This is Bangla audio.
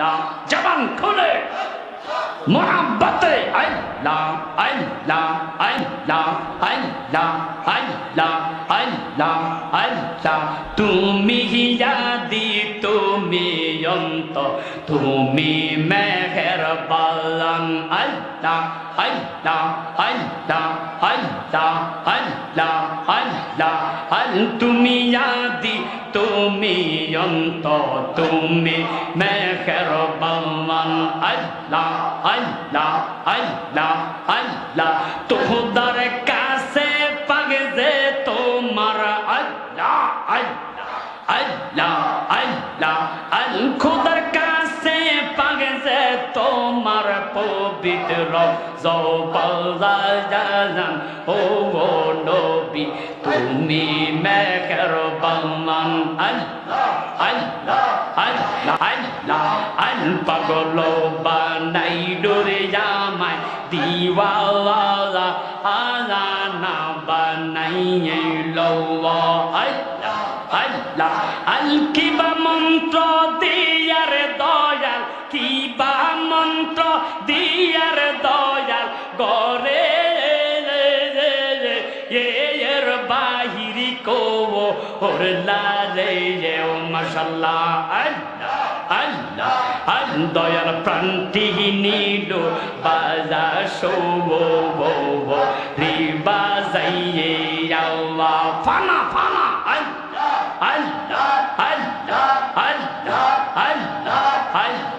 আল্লাহ, জবান খুলে। মোহাব্বতে, আল্লাহ আল্লাহ আল্লাহ আল্লাহ আল্লাহ আল্লাহ আল্লাহ। তুমি হিয়াদি তুমি অন্ত, তুমি মেহের বালান আল্লাহ আল্লাহ আল্লাহ আল্লাহ আল্লাহ আল্লাহ। আল তুমি ইয়াদি, তুমি অন্ত, তুমি মেহের আল্লাহ আল্লাহ আল্লাহ আল্লাহ তোদার কাছে পাগে যে তোমার আল্লাহ আল্লাহ আল্লাহ আল্লাহ আল খুদার কাছে পাগে যে তোমার পবিত্র জবাজান ও ও নবী তুমি মেঘের বামান আল্লাহ আল্লাহ আল্লাহ আল্লাহ আল পাগল বানাই ডোরে জামাই। দিওয়ালা আলানা বানাই লওয়া আল্লাহ আল্লাহ আল কিবা মন্ত্র দিয়ার দয়াল, কিবা মন্ত্র দিয়ার বাহিরি কো ওর লারে ও মাশাল্লাহ, আল্লাহ আল্লাহ আল দয়াল প্রান্তি নীল, বাজা শো রি বাজাইয়ে আল্লাহ, ফানা ফানা আল্লাহ আল্লাহ আল্লাহ আল্লাহ আল্লাহ আল্লাহ আল্লাহ